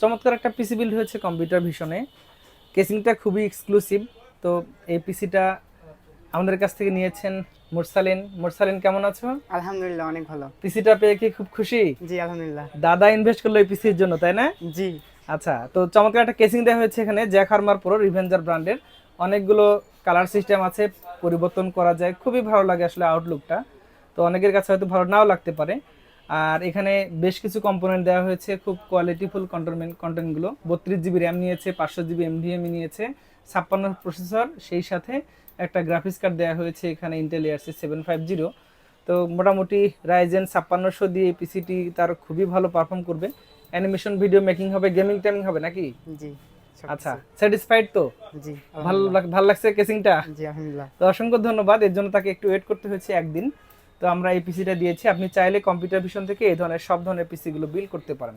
চমৎকার একটা PC build হয়েছে কম্পিউটার ভিশনে কেসিংটা খুবই এক্সক্লুসিভ তো এই পিসিটা আমাদের কাছ থেকে নিয়েছেন মুরসালিন। মুরসালিন কেমন আছো? আলহামদুলিল্লাহ অনেক ভালো। পিসিটা পেয়ে কি খুব খুশি? জি আলহামদুলিল্লাহ। দাদা ইনভেস্ট করল এই পিসির জন্য তাই না? জি। আচ্ছা তো চমৎকার একটা কেসিং দেওয়া হয়েছে এখানে জ্যাক হারমার প্রো রিভেঞ্জার ব্র্যান্ডের অনেকগুলো কালার সিস্টেম আছে পরিবর্তন করা যায়। খুবই ভালো লাগে আসলে আউটলুকটা তো অনেকের কাছে হয়তো ভালো নাও লাগতে পারে। আর এখানে বেশ কিছু কম্পোনেন্ট দেওয়া হয়েছে খুব কোয়ালিটিফুল কন্টেন্ট কন্টেন্টগুলো বত্রিশ জিবি র্যাম নিয়েছে পাঁচশো জিবি এমভিএমই নিয়েছে ছাপ্পান্ন প্রসেসর সেই সাথে একটা গ্রাফিক্স কার্ড দেওয়া হয়েছে এখানে ইন্টেল ইয়ারসি সেভেন ফাইভ জিরো তো মোটামুটি রাইজেন ছাপ্পান্নশো দিয়ে পিসিটি তার খুবই ভালো পারফর্ম করবে। অ্যানিমেশন ভিডিও মেকিং হবে গেমিং টাইমিং হবে নাকি? জি আচ্ছা স্যাটিসফাইড তো? জি ভালো ভালো লাগছে কেসিংটা জি আলহামদুলিল্লাহ। তো অসংখ্য ধন্যবাদ এর জন্য তাকে একটু ওয়েট করতে হয়েছে একদিন। তো আমরা এই পিসিটা দিয়েছি। আপনি চাইলে কম্পিউটার ভিশন থেকে এই ধরনের সব ধরনের পিসিগুলো বিল করতে পারেন।